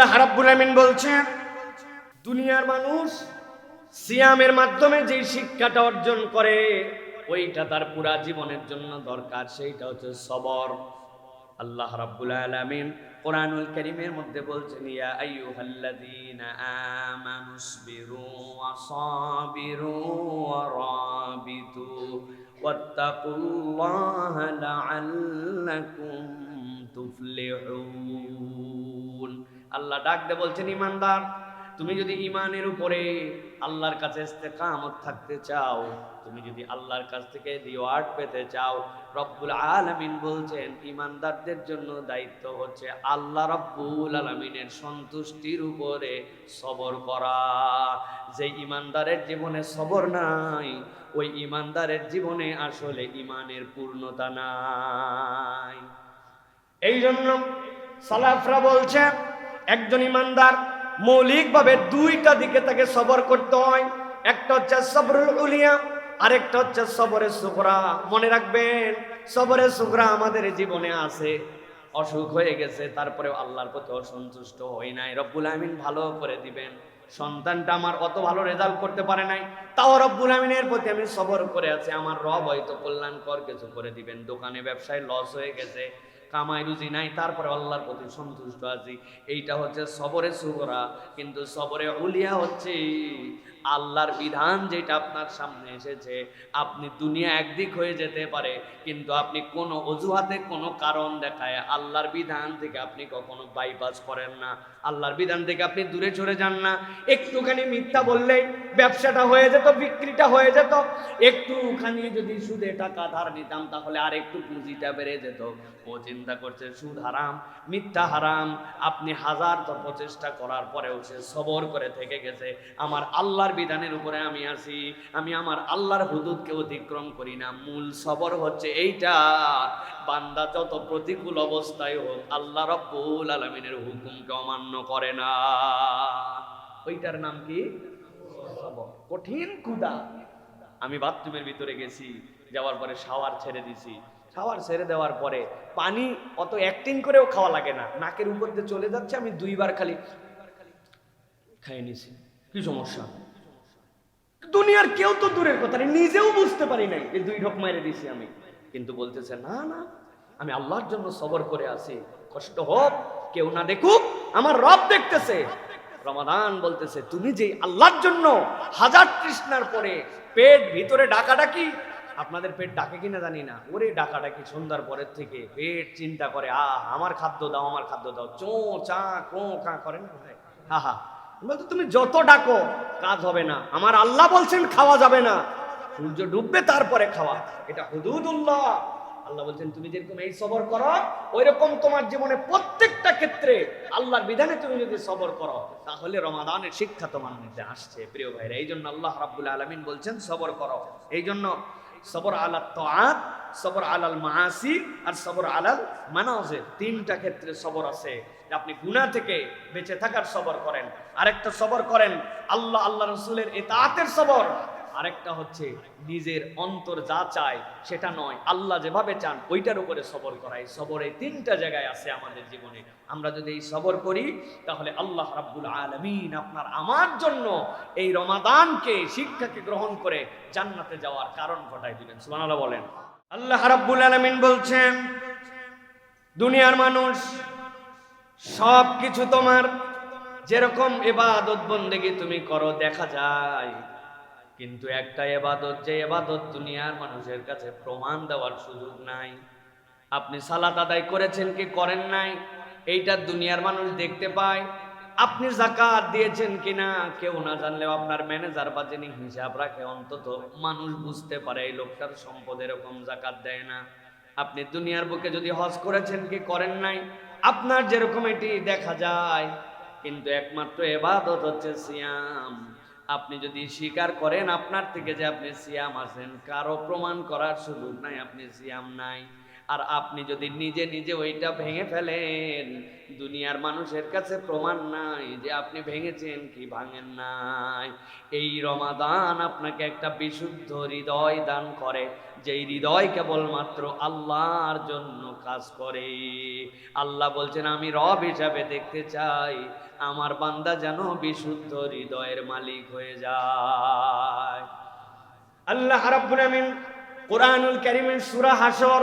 আল্লাহ রাব্বুল আমিন বলছেন, দুনিয়ার মানুষ সিয়ামের মাধ্যমে যে শিক্ষাটা অর্জন করে, ওইটা তার পুরা জীবনের জন্য দরকার, সেইটা হচ্ছে সবর। আল্লাহ রাব্বুল আলামিন কোরআনুল কারীমের মধ্যে বলছেন, ইয়া আইয়ুহাল্লাযীনা আমানুসবিরু ওয়া সাবিরু ওয়া রাবিতু ওয়াত্তাকুল্লাহা লাআল্লাকুম তুফলিহুন। আল্লাহ ডাক দে বলছেন, ইমানদার, তুমি যদি ইমানের উপরে আল্লাহর কাছে ইস্তেকামত থাকতে চাও, তুমি যদি আল্লাহর কাছ থেকে রিওয়ার্ড পেতে চাও, রব্বুল আলামিন বলছেন, ইমানদারদের জন্য দায়িত্ব হচ্ছে আল্লাহ রব্বুল আলামিনের সন্তুষ্টির উপরে সবর করা। যে ইমানদারের জীবনে সবর নাই, ওই ইমানদারের জীবনে আসলে ইমানের পূর্ণতা নাই। এই জন্য সালাফরা বলছে একজন ইমানদার, মৌলিকভাবে দুইটা দিকে তাকে সবর করতে হয়। একটা হচ্ছে সবরুল উলিয়া, আরেকটা হচ্ছে সবরের সুকরা মনে রাখবেন সবরের সুকরা আমাদের জীবনে আছে। অসুখ হয়ে গেছে, তারপরেও আল্লাহর প্রতি অসন্তুষ্ট হই নাই। রব্বুল আমিন ভালো করে দিবেন। সন্তানটা আমার অত ভালো রেজাল্ট করতে পারে নাই। তাও রব্বুল আমিনের প্রতি আমি সবর করে আছি। আমার রব হয়তো কল্যাণকর কিছু করে দিবেন। দোকানে ব্যবসায় লস হয়ে গেছে। কামাই রুজি নাই, তারপরে আল্লাহর প্রতি সন্তুষ্ট আছি। এইটা হচ্ছে সবরে সুগরা কিন্তু সবরে উলিয়া হচ্ছে আল্লাহর বিধান যেটা আপনার সামনে এসেছে, আপনি দুনিয়া একদিক হয়ে যেতে পারে, কিন্তু আপনি কোনো অজুহাতে কোনো কারণ দেখায় আল্লাহর বিধান থেকে আপনি কখনো বাইপাস করেন না। আল্লাহর বিধান থেকে আপনি দূরে সরে যান না। একটুখানি মিথ্যা বললেই ব্যবসাটা হয়ে যেত, বিক্রিটা হয়ে যেত। একটুখানি যদি সুদে টাকা ধার নিতাম, তাহলে আর একটু পুঁজিটা বেড়ে যেত। ও চিন্তা করছে, সুদ হারাম, মিথ্যা হারাম। আপনি হাজার তো প্রচেষ্টা করার পরেও সে সবর করে থেকে গেছে। আমার আল্লাহর বিধানের উপরে আমি আছি, আমি আমার আল্লাহর হুদুদকে অতিক্রম করি না। মূল সবর হচ্ছে এইটা। বান্দা যত প্রতিকূল অবস্থায় হোক, আল্লাহ রব্বুল আলমিনের হুকুমকে অমান্য করে না। ওইটার নাম কি। কঠিন কুদা আমি বাথরুমের ভিতরে গেছি, যাওয়ার পরে শাওয়ার ছেড়ে দিছি। শাওয়ার ছেড়ে দেওয়ার পরে পানি অত অ্যাক্টিং করেও খাওয়া লাগে না। নাকের উপর দিয়ে চলে যাচ্ছে, আমি দুইবার খালি খাইয়ে নিছি। কি সমস্যা? দুনিয়ার কেউ তো দূরের কথা নিজেও বুঝতে পারি নাই। এই দুই ঢোক মেরে দিছি আমি। কিন্তু বলতেছে, না না, আমি আল্লাহর জন্য সবর করে আছি। কষ্ট হোক, কেউ না দেখুক, আমার রব দেখতেছে। রমাদান বলতেছে, তুমি যে আল্লাহর জন্য হাজার তৃষ্ণার পরে পেট ভিতরে ডাকাডাকি, আপনাদের পেট ডাকে কিনা জানি না। ওরে ডাকাডাকি সন্ধ্যার পরের থেকে পেট চিন্তা করে আ আমার খাদ্য দাও, আমার খাদ্য দাও। চো, চা কো কা করেন হা হা। বলতো তুমি যত ডাকো, কাজ হবে না। আমার আল্লাহ বলছেন খাওয়া যাবে না। সূর্য ডুববে, তারপরে খাওয়া। এটা হুদুদুল্লাহ। আল্লাহ বলছেন, তুমি যেরকম এই সবর করো ওই রকম তোমার জীবনে প্রত্যেকটা ক্ষেত্রে আল্লাহর বিধানে তুমি যদি সবর করো, তাহলে রমাদানের শিক্ষা তোমার মধ্যে আসছে, প্রিয় ভাইরা। এই জন্য আল্লাহ রাব্বুল আলামিন বলছেন, সবর করো। এই জন্য সবর আলা তাআত সবর আলাল মাআসি আর সবর আলাল মানাজির তিনটা ক্ষেত্রে সবর আছে। আপনি গুনাহ থেকে বেঁচে থাকার সবর করেন। আরেকটা সবর করেন আল্লাহ আল্লাহ রসুলের এতাতের সবর। আরেকটা হচ্ছে নিজের অন্তর যা চায় সেটা নয়। আল্লাহ যেভাবে চান ওইটার উপরে সবর করাই সবর এই তিনটা জায়গায় আছে আমাদের জীবনে। আমরা যদি এই সবর করি, তাহলে আল্লাহ রাব্বুল আলামিন আপনার আমার জন্য এই রমাদানকে, শিক্ষাকে গ্রহণ করে জান্নাতে যাওয়ার কারণ ঘটাই দিবেন। সুবহানাল্লাহ বলেন। আল্লাহ রাব্বুল আলামিন বলছেন, দুনিয়ার মানুষ সব কিছু তোমার, যেরকম এবাদত বন্দেগি তুমি করো, দেখা যায়। কিন্তু একটা এবাদত, যে এবাদত দুনিয়ার মানুষের কাছে প্রমাণ দেওয়ার সুযোগ নাই। আপনি সালাত আদায় করেছেন কি করেন নাই, এইটা দুনিয়ার মানুষ দেখতে পায়। আপনি জাকাত দিয়েছেন কিনা কেউ না জানলেও আপনার ম্যানেজার বা যিনি হিসাব রাখে, অন্তত মানুষ বুঝতে পারে এই লোকটার সম্পদ এরকম জাকাত দেয় না। আপনি দুনিয়ার বুকে যদি হজ করেছেন কি করেন নাই, আপনার যেরকম এটি দেখা যায়, কিন্তু একমাত্র এবাদত হচ্ছে সিয়াম। আপনি যদি স্বীকার করেন, আপনার থেকে যে আপনি সিয়াম আছেন, কারও প্রমাণ করার সুযোগ নাই, আপনি সিয়াম নাই। আর আপনি যদি নিজে নিজে ওইটা ভেঙে ফেলেন, দুনিয়ার মানুষের কাছে প্রমাণ নাই যে আপনি ভেঙেছেন কি ভাঙেন নাই। এই রমাদান আপনাকে একটা বিশুদ্ধ হৃদয় দান করে, যেই হৃদয় কেবলমাত্র আল্লাহর জন্য কাজ করে। আল্লাহ বলছেন, আমি রব হিসাবে দেখতে চাই, আমার বান্দা যেন বিশুদ্ধ হৃদয়ের মালিক হয়ে যায়। আল্লাহ রাব্বুল আমিন কোরআনুল কারীমের সূরা হাসর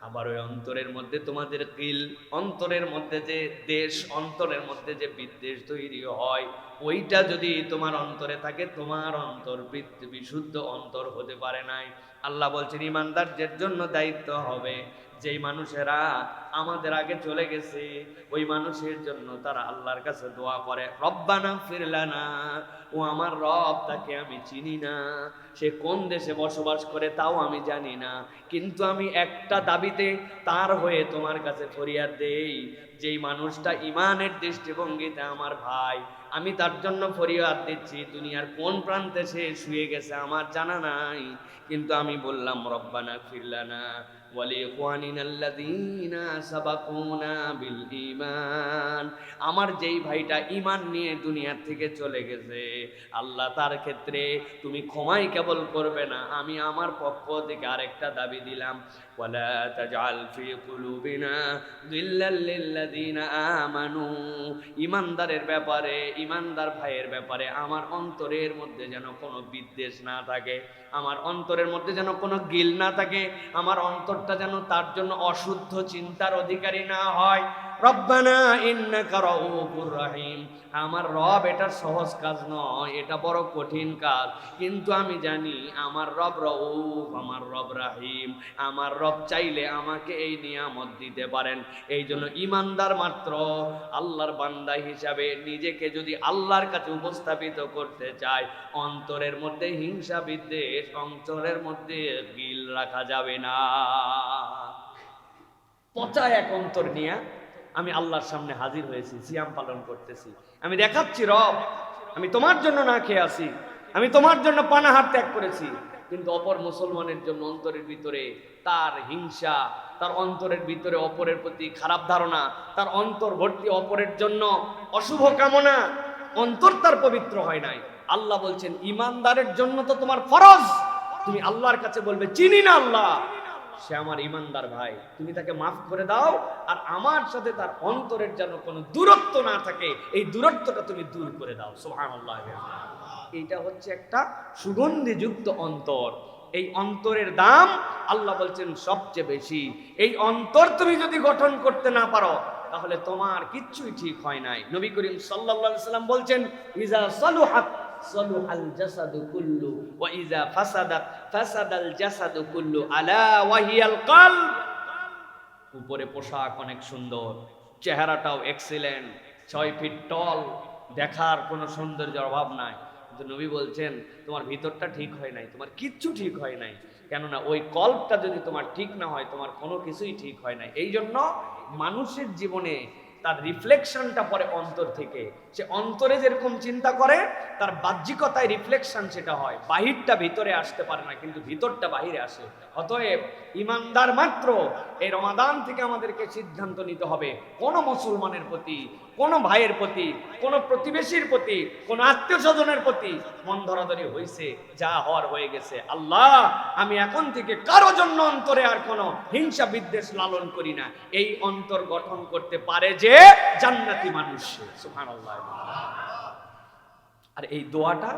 আবার ওই অন্তরের মধ্যে তোমাদের কিল, অন্তরের মধ্যে যে দেশ, অন্তরের মধ্যে যে বিদ্বেষ তৈরি হয়, ওইটা যদি তোমার অন্তরে থাকে, তোমার অন্তর বিশুদ্ধ অন্তর হতে পারে নাই। আল্লাহ বলছেন, ইমানদারদের জন্য দায়িত্ব হবে। যেই মানুষেরা আমাদের আগে চলে গেছে, ওই মানুষের জন্য তারা আল্লাহর কাছে দোয়া করে, রব্বানা ফিরলানা ও আমার রব, তাকে আমি চিনি না। সে কোন দেশে বসবাস করে তাও আমি জানি না। কিন্তু আমি একটা দাবিতে তার হয়ে তোমার কাছে ফরিয়াদ দেই, যেই মানুষটা ইমানের দৃষ্টিভঙ্গিতে আমার ভাই আমি তার জন্য ফরিয়াদ দিচ্ছি, দুনিয়ার কোন প্রান্তে সে শুয়ে গেছে আমার জানা নাই। কিন্তু আমি বললাম, রব্বানা ফিরলানা আমার যেই ভাইটা ইমান নিয়ে দুনিয়ার থেকে চলে গেছে, আল্লাহ তার ক্ষেত্রে তুমি ক্ষমাই কেবল করবে না। আমি আমার পক্ষ থেকে আরেকটা দাবি দিলাম ইমানদারের ব্যাপারে ইমানদার ভাইয়ের ব্যাপারে আমার অন্তরের মধ্যে যেন কোনো বিদ্বেষ না থাকে, আমার অন্তরের মধ্যে যেন কোনো গিল না থাকে, আমার অন্তরটা যেন তার জন্য অশুদ্ধ চিন্তার অধিকারী না হয়। রব্বানা ইন্নাকা রহিম। আমার রব এটা সহজ কাজ নয়, এটা বড় কঠিন কাজ। কিন্তু আমি জানি আমার রব রউফ, আমার রব রাহিম। আমার রব চাইলে আমাকে এই নিয়ামত দিতে পারেন। এই জন্য ইমানদার মাত্র আল্লাহর বান্দা হিসাবে নিজেকে যদি আল্লাহর কাছে উপস্থাপিত করতে চায়, অন্তরের মধ্যে হিংসা বিদ্বেষ, অন্তরের মধ্যে গিল রাখা যাবে না। পচা এক অন্তর নিয়ে আমি আল্লাহর সামনে হাজির হয়েছি, সিয়াম পালন করতেছি। আমি দেখাচ্ছি রব, আমি তোমার জন্য না খেয়ে আসি আমি তোমার জন্য পানাহার ত্যাগ করেছি। কিন্তু অপর মুসলমানের জন্য অন্তরের ভিতরে তার হিংসা, তার অন্তরের ভিতরে অপরের প্রতি খারাপ ধারণা, তার অন্তর ভর্তি অপরের জন্য অশুভ কামনা, অন্তর তার পবিত্র হয় নাই। আল্লাহ বলছেন, ইমানদারের জন্য তো তোমার ফরজ। তুমি আল্লাহর কাছে বলবে, চিনি না আল্লাহ। সে আমার ইমানদার ভাই। তুমি তাকে মাফ করে দাও, আর আমার সাথে তার অন্তরের যেন কোনো দূরত্ব না থাকে, এই দূরত্বটা তুমি দূর করে দাও। সোহান এইটা হচ্ছে একটা সুগন্ধিযুক্ত অন্তর। এই অন্তরের দাম আল্লাহ বলছেন সবচেয়ে বেশি। এই অন্তর তুমি যদি গঠন করতে না পারো, তাহলে তোমার কিচ্ছুই ঠিক হয় নাই। নবী করিম সাল্লাল্লাহু সাল্লাম বলছেন, ইজা সালুহাত, সালুহাল জাসাদু কুল্লু ইজা ফাসাদাত ফাসাদাল জাসাদু কুল্লু আলা ওয়াহিয়াল কলব। উপরে পোশাক অনেক সুন্দর, চেহারাটাও এক্সিলেন্ট ছয় ফিট টল দেখার কোনো সৌন্দর্যের অভাব নাই। কিন্তু নবী বলছেন, তোমার ভিতরটা ঠিক হয় নাই, তোমার কিচ্ছু ঠিক হয় নাই। কেননা ওই কল্পটা যদি তোমার ঠিক না হয়, তোমার কোনো কিছুই ঠিক হয় নাই। এই জন্য মানুষের জীবনে তার রিফ্লেকশনটা পরে অন্তর থেকে। সে অন্তরে যেরকম চিন্তা করে, তার বাহ্যিকতায় রিফ্লেকশন সেটা হয়। বাহিরটা ভিতরে আসতে পারে না, কিন্তু ভিতরটা বাহিরে আসে। অতএব ইমানদার মাত্র এই রমাদান থেকে আমাদেরকে সিদ্ধান্ত নিতে হবে। কোন মুসলমানের প্রতি কোন ভাইয়ের প্রতি, কোন প্রতিবেশীর প্রতি, কোন আত্মীয় স্বজনের প্রতি মন ধরাধরি হয়েছে যা হওয়ার হয়ে গেছে। আল্লাহ, আমি এখন থেকে কারও জন্য অন্তরে আর কোনো হিংসা বিদ্বেষ লালন করি না। এই অন্তর গঠন করতে পারে যে জান্নাতি মানুষ আর এই দোয়াটা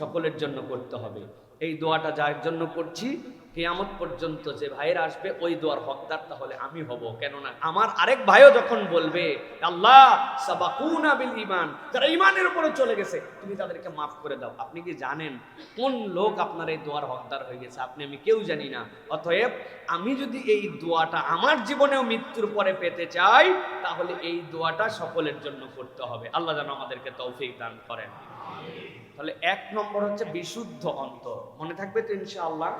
সকলের জন্য করতে হবে। এই দোয়াটা যার জন্য করছি, কেয়ামত পর্যন্ত যে ভাইয়ের আসবে, ওই দোয়ার হকদার তাহলে আমি হব। কেননা আমার আরেক ভাইও যখন বলবে, আল্লাহ সাবাকুনা বিল ইমান যারা ইমানের উপরে চলে গেছে, তুমি তাদেরকে মাফ করে দাও। আপনি কি জানেন কোন লোক আপনার এই দোয়ার হকদার হয়ে গেছে? আপনি, আমি কেউ জানি না। অতএব আমি যদি এই দোয়াটা আমার জীবনেও মৃত্যুর পরে পেতে চাই, তাহলে এই দোয়াটা সকলের জন্য করতে হবে। আল্লাহ যেন আমাদেরকে তৌফিক দান করেন। তাহলে এক নম্বর হচ্ছে বিশুদ্ধ অন্তর। মনে থাকবে তো ইনশাআল্লাহ?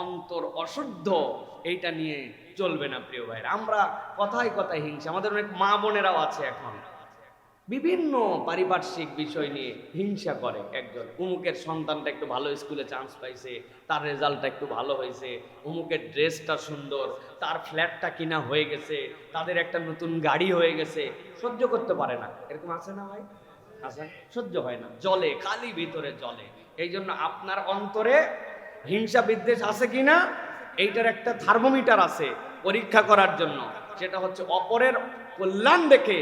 অন্তর অশুদ্ধ, এইটা নিয়ে চলবে না প্রিয় ভাইরা আমরা কথায় কথায় হিংসা, আমাদের অনেক মা বোনেরাও আছে এখন। বিভিন্ন পারিপার্শ্বিক বিষয় নিয়ে হিংসা করে একজন। উমুকের সন্তানটা একটু ভালো স্কুলে চান্স পাইছে, তার রেজাল্টটা একটু ভালো হয়েছে, উমুকের ড্রেসটা সুন্দর, তার ফ্ল্যাটটা কিনা হয়ে গেছে, তাদের একটা নতুন গাড়ি হয়ে গেছে, সহ্য করতে পারে না। এরকম আছে না ভাই? সহ্য হয় না। জলে, খালি ভিতরে জলে। এই জন্য আপনার অন্তরে হিংসা বিদ্বেষ আছে কিনা? এইটার একটা থার্মোমিটার আছে পরীক্ষা করার জন্য। সেটা হচ্ছে অপরের কল্যাণ দেখে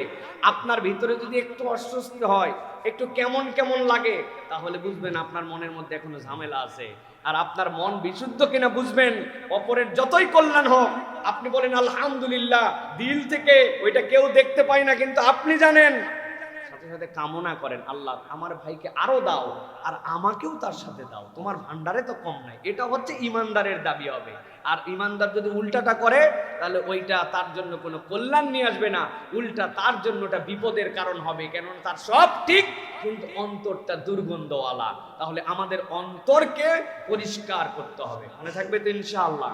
আপনার ভিতরে যদি একটু অস্বস্তি হয়, একটু কেমন কেমন লাগে, তাহলে বুঝবেন আপনার মনের মধ্যে এখনও ঝামেলা আছে। আর আপনার মন বিশুদ্ধ কিনা বুঝবেন, অপরের যতই কল্যাণ হোক, আপনি বলেন, আলহামদুলিল্লাহ, দিল থেকে ওইটা কেউ দেখতে পায় না, কিন্তু আপনি জানেন সাথে সাথে কামনা করেন, আল্লাহ, আমার ভাইকে আরও দাও, আর আমাকেও তার সাথে দাও। তোমার ভান্ডারে তো কম নাই। এটা হচ্ছে ইমানদারের দাবি হবে। আর ইমানদার যদি উল্টাটা করে, তাহলে ওইটা তার জন্য কোনো কল্যাণ নিয়ে আসবে না। উল্টা তার জন্য ওটা বিপদের কারণ হবে, কেননা তার সব ঠিক, কিন্তু অন্তরটা দুর্গন্ধওয়ালা। তাহলে আমাদের অন্তরকে পরিষ্কার করতে হবে। মনে থাকবে তো ইনশাআল্লাহ?